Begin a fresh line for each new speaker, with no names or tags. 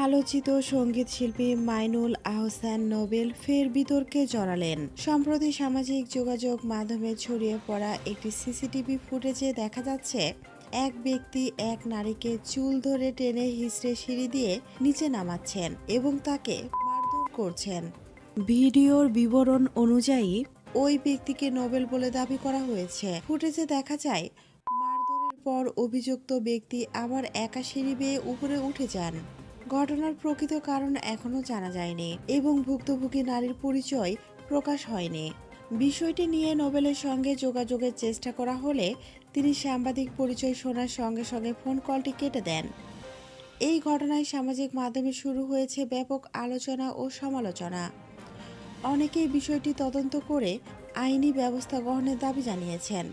আলোচিত সংগীত শিল্পী মাইনুল আহসান নোবেল ফের বিতর্কে জড়ালেন। সম্প্রতি সামাজিক যোগাযোগ মাধ্যমে ছড়িয়ে পড়া একটি সিসিটিভি ফুটেজে দেখা যাচ্ছে, এক ব্যক্তি এক নারীকে চুল ধরে টেনে হিসড়ে সিঁড়ি দিয়ে নিচে নামাচ্ছেন এবং তাকে মারধর করছেন। ভিডিওর বিবরণ অনুযায়ী, ওই ব্যক্তিকে নোবেল বলে দাবি করা হয়েছে। ফুটেজে দেখা যায়, মারধরের পর অভিযুক্ত ব্যক্তি আবার একা সিঁড়ি বেয়ে উপরে উঠে যান। ঘটনার প্রকৃত কারণ এখনও জানা যায়নি এবং ভুক্তভোগী নারীর পরিচয় প্রকাশ হয়নি। বিষয়টি নিয়ে নোবেলের সঙ্গে যোগাযোগের চেষ্টা করা হলে তিনি সাংবাদিক পরিচয় শোনার সঙ্গে সঙ্গে ফোন কলটি কেটে দেন। এই ঘটনায় সামাজিক মাধ্যমে শুরু হয়েছে ব্যাপক আলোচনা ও সমালোচনা। অনেকেই বিষয়টি তদন্ত করে আইনি ব্যবস্থা গ্রহণের দাবি জানিয়েছেন।